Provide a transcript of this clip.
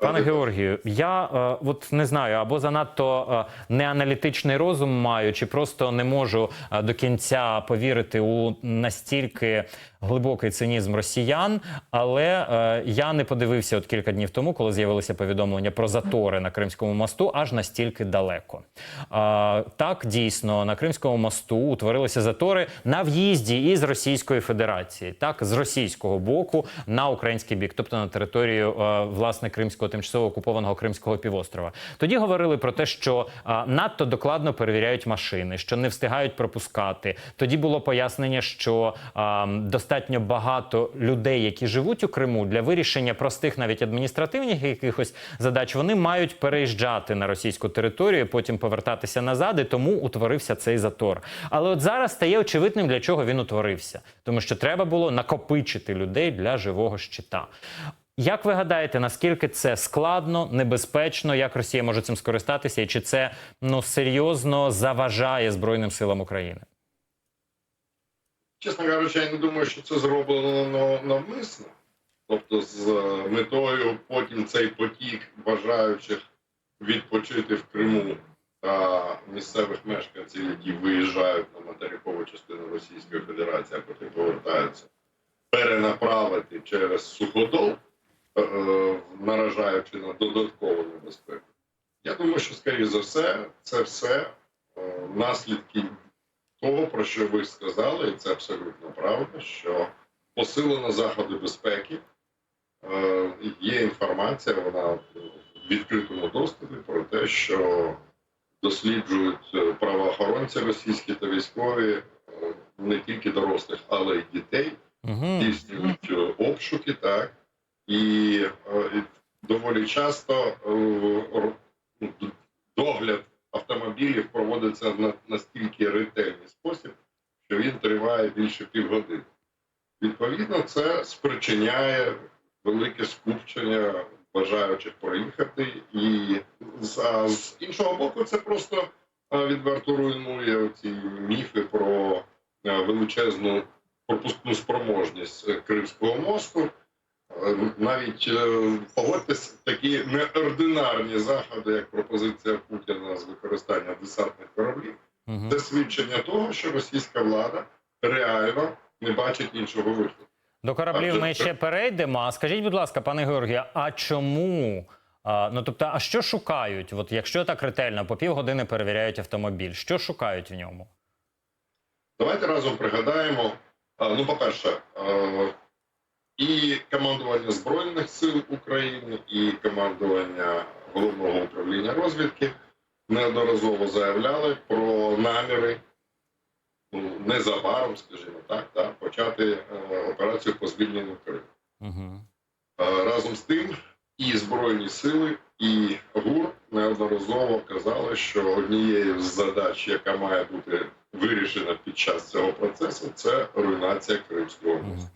Пане Георгію, я е, от не знаю, або занадто е, неаналітичний розум маю, чи просто не можу е, до кінця повірити у настільки глибокий цинізм росіян. Але е, я не подивився от кілька днів тому, коли з'явилися повідомлення про затори на Кримському мосту, аж настільки далеко. Е, так, дійсно, на Кримському мосту утворилися затори на в'їзді із Російської Федерації, так, з російського боку на український бік, тобто на територію е, власне Кримського тимчасово окупованого Кримського півострова. Тоді говорили про те, що е, надто докладно перевіряють машини, що не встигають пропускати. Тоді було пояснення, що е, достатньо багато людей, які живуть у Криму, для вирішення простих, навіть адміністративних якихось задач, вони мають переїжджати на російську територію, потім повертатися назад, і тому утворився цей затор. Але от зараз стає очевидним, для чого він утворився, тому що треба було накопичити людей для живого щита. Як ви гадаєте, наскільки це складно, небезпечно, як Росія може цим скористатися, і чи це ну серйозно заважає Збройним силам України? Чесно кажучи, я не думаю, що це зроблено навмисно. Тобто, з е, метою потім цей потік бажаючих відпочити в Криму та місцевих мешканців, які виїжджають на материкову частину Російської Федерації, а потім повертаються, перенаправити через суходол, е, е, наражаючи на додаткову небезпеку. Я думаю, що скоріше за все, це все наслідки того, про що ви сказали, і це абсолютно правда, що посилено заходи безпеки. Е, Є інформація, вона в відкритому доступі про те, що досліджують е, правоохоронці російські та військові е, не тільки дорослих, але й дітей, здійснюють обшуки, так і, і доволі часто ну, догляд автомобілів проводиться на настільки ретельний спосіб, що він триває більше півгодини. Відповідно, це спричиняє велике скупчення бажаючих проїхати, і з, з іншого боку, це просто відверто руйнує ці міфи про величезну пропускну спроможність Кримського мосту. Навіть е, погодьтесь такі неординарні заходи, як пропозиція Путіна з використання десантних кораблів. Угу. Це свідчення того, що російська влада реально не бачить іншого виходу. До кораблів ми ще перейдемо. А скажіть, будь ласка, пане Георгію, а чому? А, ну тобто, а що шукають? От якщо так ретельно, по півгодини перевіряють автомобіль, що шукають в ньому? Давайте разом пригадаємо. а, Ну, по-перше, і командування Збройних сил України, і командування головного управління розвідки неодноразово заявляли про наміри ну, незабаром, скажімо так, та, почати е, операцію по звільненню Криму. Угу. Разом з тим, і Збройні сили, і ГУР неодноразово казали, що однією з задач, яка має бути вирішена під час цього процесу, це руйнація Кримського мосту.